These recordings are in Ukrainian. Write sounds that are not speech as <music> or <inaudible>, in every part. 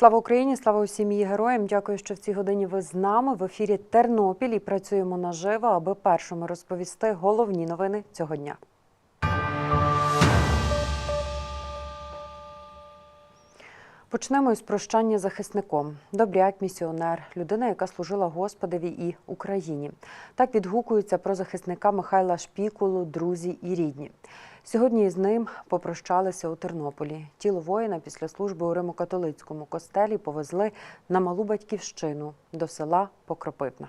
Слава Україні, слава усім її героям. Дякую, що в цій годині ви з нами в ефірі Тернопіль і працюємо наживо, аби першими розповісти головні новини цього дня. Почнемо із прощання захисником. Добряк, місіонер, людина, яка служила Господові і Україні. Так відгукуються про захисника Михайла Шпікулу, друзі і рідні. Сьогодні з ним попрощалися у Тернополі. Тіло воїна після служби у Римокатолицькому костелі повезли на малу батьківщину до села Покропивна.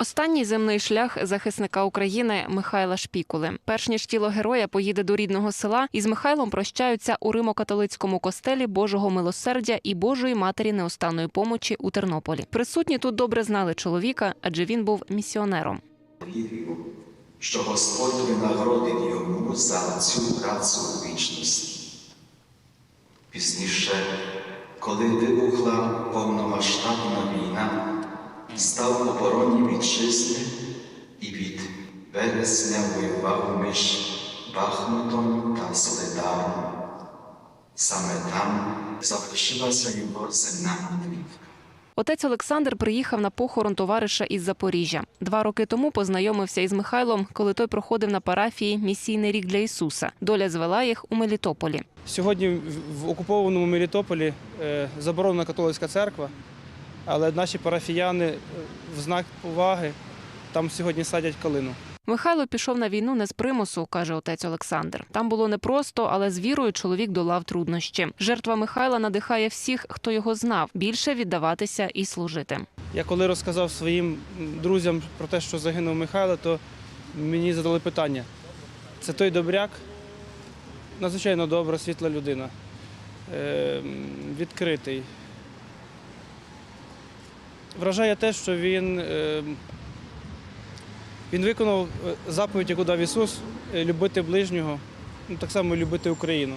Останній земний шлях захисника України Михайла Шпікули. Перш ніж тіло героя поїде до рідного села, із Михайлом прощаються у Римо-католицькому костелі Божого милосердя і Божої матері неустанної помочі у Тернополі. Присутні тут добре знали чоловіка, адже він був місіонером. Вірю, що Господь винагородив йому за цю працю у вічності. Пізніше, коли вибухла повномасштабна війна, став в обороні вітчизни і від вересня воював між Бахмутом та Солидаром. Саме там залишилася його земна мандрівка. Отець Олександр приїхав на похорон товариша із Запоріжжя. Два роки тому познайомився із Михайлом, коли той проходив на парафії місійний рік для Ісуса. Доля звела їх у Мелітополі. Сьогодні в- в окупованому Мелітополі е, заборонена католицька церква, але наші парафіяни е, в знак поваги там сьогодні садять калину. Михайло пішов на війну не з примусу, каже отець Олександр. Там було непросто, але з вірою чоловік долав труднощі. Жертва Михайла надихає всіх, хто його знав, більше віддаватися і служити. Я коли розказав своїм друзям про те, що загинув Михайло, то мені задали питання: це той добряк, надзвичайно добра, світла людина, е, відкритий. Вражає те, що він, е, він виконав е, заповідь, яку дав Ісус, е, любити ближнього, ну, так само любити Україну.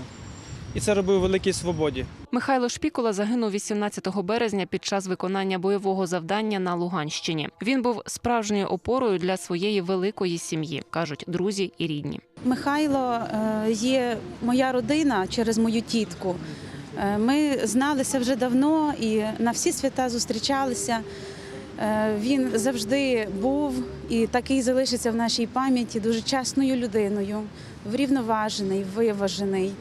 І це робив у великій свободі. Михайло Шпікула загинув 18 березня під час виконання бойового завдання на Луганщині. Він був справжньою опорою для своєї великої сім'ї, кажуть друзі і рідні. Михайло є моя родина через мою тітку. Е, Ми зналися вже давно і на всі свята зустрічалися. Е, Він завжди був і такий залишиться в нашій пам'яті дуже чесною людиною, врівноважений, виважений.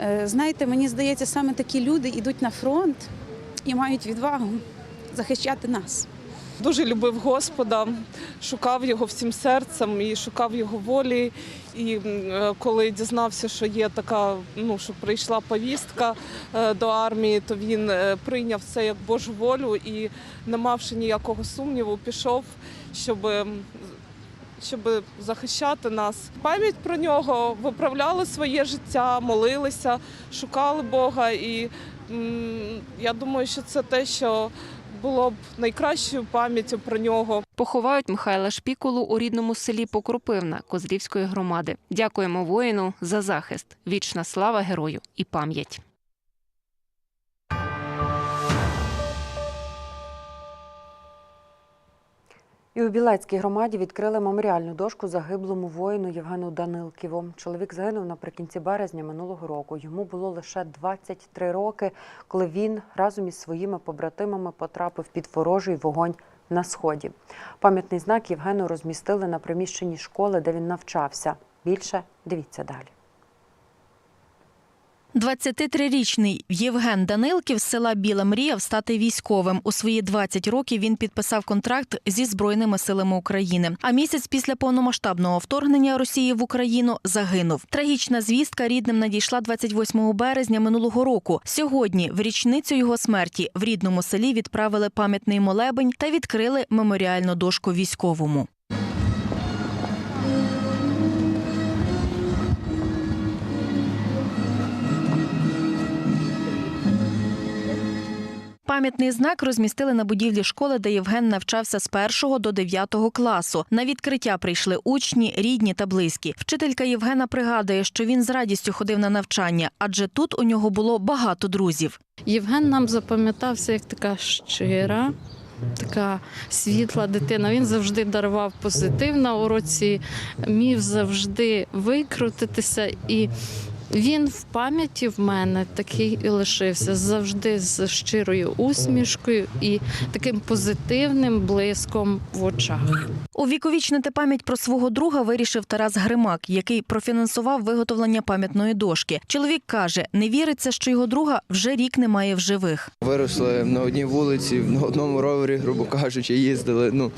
Е, Знаєте, мені здається, саме такі люди йдуть на фронт і мають відвагу захищати нас. Дуже любив Господа, шукав його всім серцем і шукав його волі. І е, коли дізнався, що є така, ну що прийшла повістка е, до армії, то він е, прийняв це як Божу волю і, не мавши ніякого сумніву, пішов, щоб. щоб захищати нас, пам'ять про нього виправляли своє життя, молилися, шукали Бога, і я думаю, що це те, що було б найкращою пам'яттю про нього. Поховають Михайла Шпікулу у рідному селі Покропивна Козлівської громади. Дякуємо воїну за захист. Вічна слава герою і пам'ять. І у Білецькій громаді відкрили меморіальну дошку загиблому воїну Євгену Данилківу. Чоловік загинув наприкінці березня минулого року. Йому було лише 23 роки, коли він разом із своїми побратимами потрапив під ворожий вогонь на сході. Пам'ятний знак Євгену розмістили на приміщенні школи, де він навчався. Більше дивіться далі. 23-річний Євген Данилків з села Біла мріяв стати військовим. У свої 20 років він підписав контракт зі Збройними силами України. А місяць після повномасштабного вторгнення Росії в Україну загинув. Трагічна звістка рідним надійшла 28 березня минулого року. Сьогодні, в річницю його смерті, в рідному селі відправили пам'ятний молебень та відкрили меморіальну дошку військовому. Пам'ятний знак розмістили на будівлі школи, де Євген навчався з 1 до 9 класу. На відкриття прийшли учні, рідні та близькі. Вчителька Євгена пригадує, що він з радістю ходив на навчання, адже тут у нього було багато друзів. Євген нам запам'ятався як така щира, така світла дитина. Він завжди дарував позитив на уроці, міг завжди викрутитися. І він в пам'яті в мене такий і лишився завжди з щирою усмішкою і таким позитивним блиском в очах. Увіковічнити пам'ять про свого друга вирішив Тарас Гримак, який профінансував виготовлення пам'ятної дошки. Чоловік каже, не віриться, що його друга вже рік немає в живих. Виросли на одній вулиці, на одному ровері, грубо кажучи, їздили. Ну,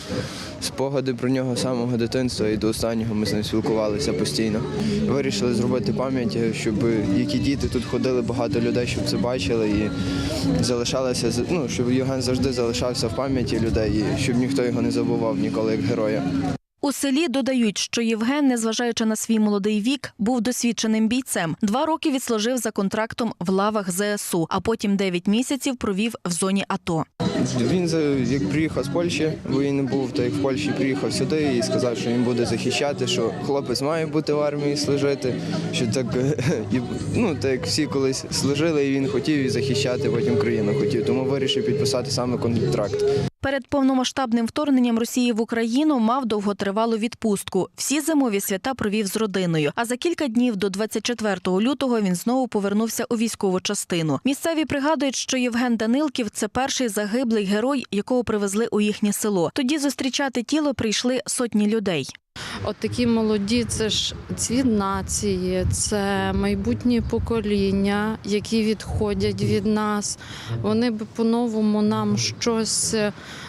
спогади про нього з самого дитинства і до останнього ми з ним спілкувалися постійно. Вирішили зробити пам'ять, щоб які діти тут ходили, багато людей, щоб це бачили і залишалося, ну, щоб Євген завжди залишався в пам'яті людей, і щоб ніхто його не забував ніколи як героя. У селі додають, що Євген, незважаючи на свій молодий вік, був досвідченим бійцем. Два роки відслужив за контрактом в лавах ЗСУ, а потім 9 місяців провів в зоні АТО. Він як приїхав з Польщі, він був, то як в Польщі приїхав сюди і сказав, що він буде захищати, що хлопець має бути в армії служити, що так <laughs> ну так як всі колись служили, і він хотів і захищати потім країну хотів. Тому вирішив підписати саме контракт. Перед повномасштабним вторгненням Росії в Україну мав довготривалу відпустку. Всі зимові свята провів з родиною. А за кілька днів до 24 лютого він знову повернувся у військову частину. Місцеві пригадують, що Євген Данилків це перший загиблий герой, якого привезли у їхнє село. Тоді зустрічати тіло прийшли сотні людей. От такі молоді, це ж цвіт нації, це майбутні покоління, які відходять від нас. Вони б по-новому нам щось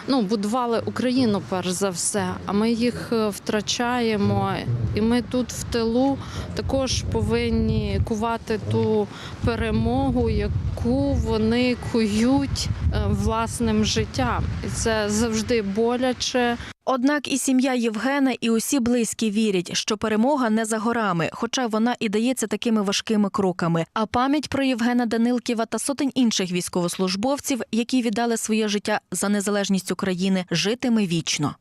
ну, будували Україну перш за все, а ми їх е, втрачаємо. І ми тут в тилу також повинні кувати ту перемогу, яку вони кують е, власним життям. І це завжди боляче. Однак і сім'я Євгена, і усі близькі вірять, що перемога не за горами, хоча вона і дається такими важкими кроками. А пам'ять про Євгена Данилківа та сотень інших військовослужбовців, які віддали своє життя за незалежність України, житиме вічно.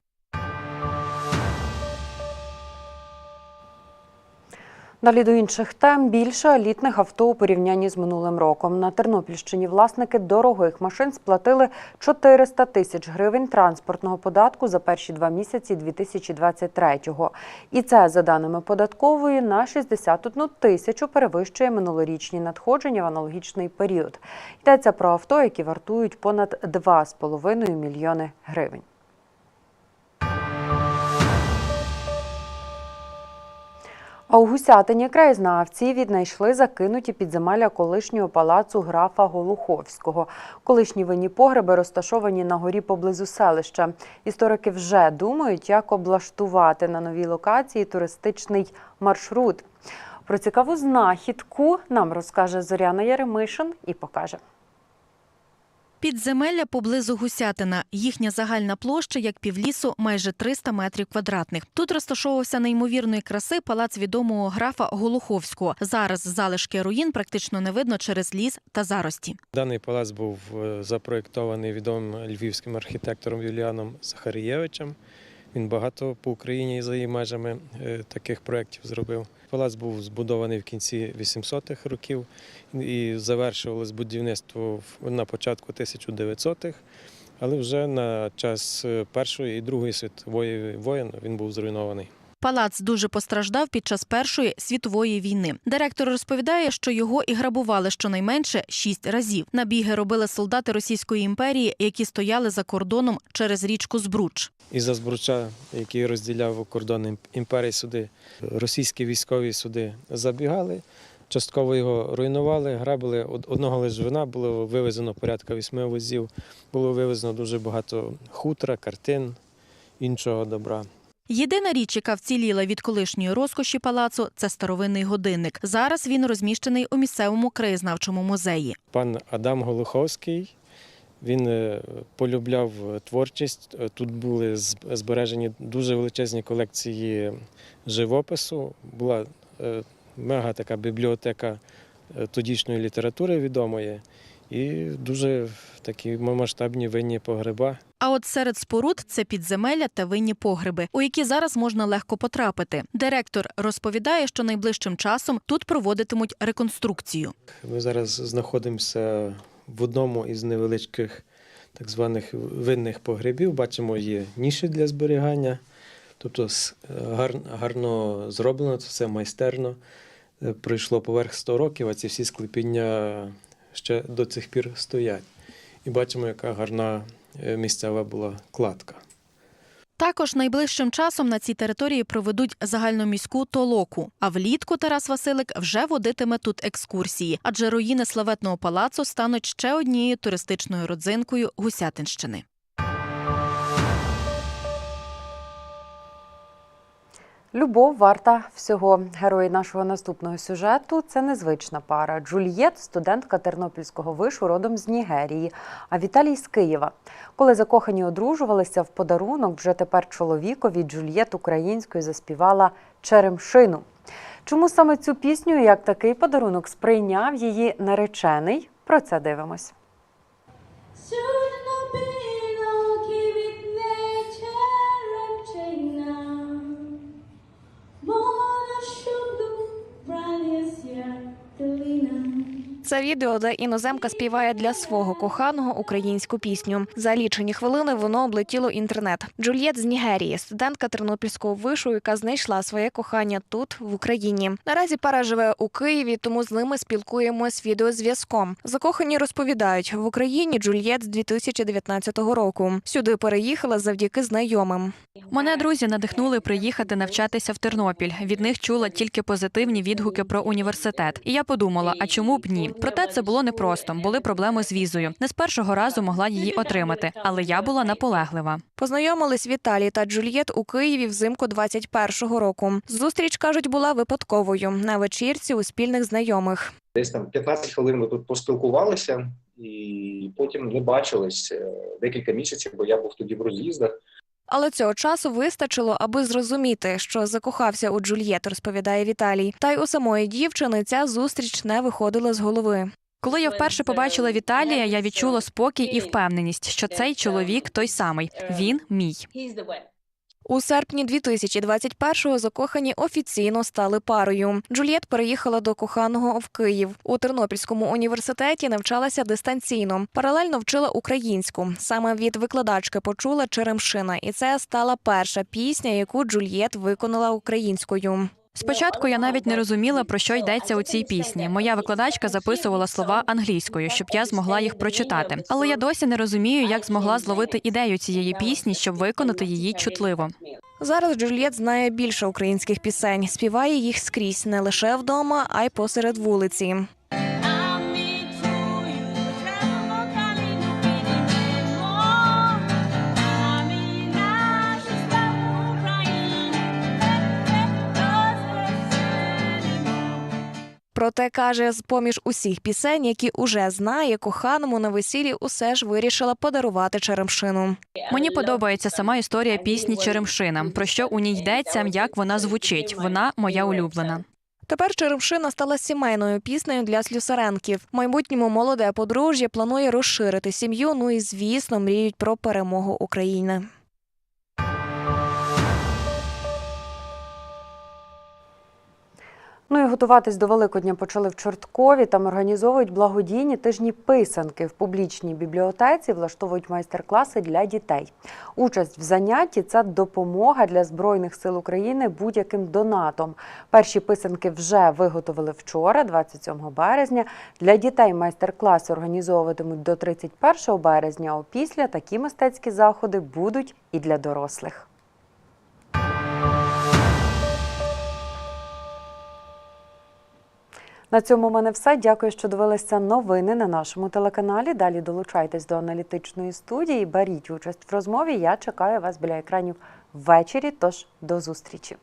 Далі до інших тем більше елітних авто у порівнянні з минулим роком. На Тернопільщині власники дорогих машин сплатили 400 тисяч гривень транспортного податку за перші два місяці 2023-го. І це, за даними податкової, на 61 тисячу перевищує минулорічні надходження в аналогічний період. Йдеться про авто, які вартують понад 2,5 мільйони гривень. А у Гусятині краєзнавці віднайшли закинуті підземелля колишнього палацу графа Голуховського. Колишні винні погреби розташовані на горі поблизу селища. Історики вже думають, як облаштувати на новій локації туристичний маршрут. Про цікаву знахідку нам розкаже Зоряна Яремишин і покаже. Підземелля поблизу Гусятина. Їхня загальна площа, як півлісу, майже 300 метрів квадратних. Тут розташовувався неймовірної краси палац відомого графа Голуховського. Зараз залишки руїн практично не видно через ліс та зарості. Даний палац був е, запроєктований відомим львівським архітектором Юліаном Захарієвичем. Він багато по Україні і за її межами е, таких проєктів зробив. Палац був збудований в кінці 800-х років і завершувалось будівництво на початку 1900-х, але вже на час е, Першої і Другої світової воєн він був зруйнований. Палац дуже постраждав під час Першої світової війни. Директор розповідає, що його і грабували щонайменше шість разів. Набіги робили солдати Російської імперії, які стояли за кордоном через річку Збруч. Із-за збруча, який розділяв кордон імперії суди, російські військові суди забігали, частково його руйнували, грабили. Од- Одного лише вина було вивезено порядка вісьми возів, було вивезено дуже багато хутра, картин, іншого добра. Єдина річ, яка вціліла від колишньої розкоші палацу, це старовинний годинник. Зараз він розміщений у місцевому краєзнавчому музеї. Пан Адам Голуховський. Він е, полюбляв творчість. Е, Тут були збережені дуже величезні колекції живопису. Була е, мега така бібліотека тодішньої літератури відомої. І дуже такі масштабні винні погреба. А от серед споруд це підземелля та винні погреби, у які зараз можна легко потрапити. Директор розповідає, що найближчим часом тут проводитимуть реконструкцію. Ми зараз знаходимося в одному із невеличких так званих винних погребів. Бачимо, є ніші для зберігання. Тобто гарно зроблено, це все майстерно. Е, Пройшло поверх 100 років, а ці всі склепіння ще до цих пір стоять. І бачимо, яка гарна е, місцева була кладка. Також найближчим часом на цій території проведуть загальноміську толоку. А влітку Тарас Василик вже водитиме тут екскурсії, адже руїни славетного палацу стануть ще однією туристичною родзинкою Гусятинщини. Любов варта всього. Герої нашого наступного сюжету це незвична пара. Джульєт, студентка Тернопільського вишу, родом з Нігерії, а Віталій з Києва. Коли закохані одружувалися в подарунок, вже тепер чоловікові Джульєт українською заспівала Черемшину. Чому саме цю пісню, як такий подарунок сприйняв її наречений? Про це дивимось. Це відео, де іноземка співає для свого коханого українську пісню. За лічені хвилини воно облетіло інтернет. Джульєт з Нігерії, студентка Тернопільського вишу, яка знайшла своє кохання тут, в Україні. Наразі пара живе у Києві, тому з ними спілкуємось відеозв'язком. Закохані розповідають, в Україні Джульєт з 2019 року. Сюди переїхала завдяки знайомим. Мене друзі надихнули приїхати навчатися в Тернопіль. Від них чула тільки позитивні відгуки про університет. І я подумала, а чому б ні? Проте це було непросто. Були проблеми з візою. Не з першого разу могла її отримати, але я була наполеглива. Познайомились Віталій та Джульєт у Києві взимку 21-го року. Зустріч кажуть була випадковою на вечірці у спільних знайомих. Десь там 15 хвилин ми тут поспілкувалися, і потім не бачились е, декілька місяців, бо я був тоді в роз'їздах. Але цього часу вистачило, аби зрозуміти, що закохався у Джульєт, розповідає Віталій. Та й у самої дівчини ця зустріч не виходила з голови. Коли я вперше побачила Віталія, я відчула спокій і впевненість, що цей чоловік той самий. Він мій. У серпні 2021-го закохані офіційно стали парою. Джульєт переїхала до коханого в Київ. У Тернопільському університеті навчалася дистанційно. Паралельно вчила українську. Саме від викладачки почула Черемшина, і це стала перша пісня, яку Джульєт виконала українською. Спочатку я навіть не розуміла, про що йдеться у цій пісні. Моя викладачка записувала слова англійською, щоб я змогла їх прочитати. Але я досі не розумію, як змогла зловити ідею цієї пісні, щоб виконати її чутливо. Зараз Джульєт знає більше українських пісень, співає їх скрізь не лише вдома, а й посеред вулиці. Проте каже, з поміж усіх пісень, які уже знає, коханому на весіллі усе ж вирішила подарувати черемшину. Мені подобається сама історія пісні Черемшина. Про що у ній йдеться, як вона звучить. Вона моя улюблена. Тепер Черемшина стала сімейною піснею для слюсаренків. В майбутньому молоде подружжя планує розширити сім'ю. Ну і звісно, мріють про перемогу України. Ну і готуватись до Великодня почали в Чорткові. Там організовують благодійні тижні писанки. В публічній бібліотеці влаштовують майстер-класи для дітей. Участь в занятті це допомога для Збройних сил України будь-яким донатом. Перші писанки вже виготовили вчора, 27 березня. Для дітей майстер-класи організовуватимуть до 31 березня. А опісля такі мистецькі заходи будуть і для дорослих. На цьому в мене все. Дякую, що дивилися новини на нашому телеканалі. Далі долучайтесь до аналітичної студії. Беріть участь в розмові. Я чекаю вас біля екранів ввечері. Тож до зустрічі.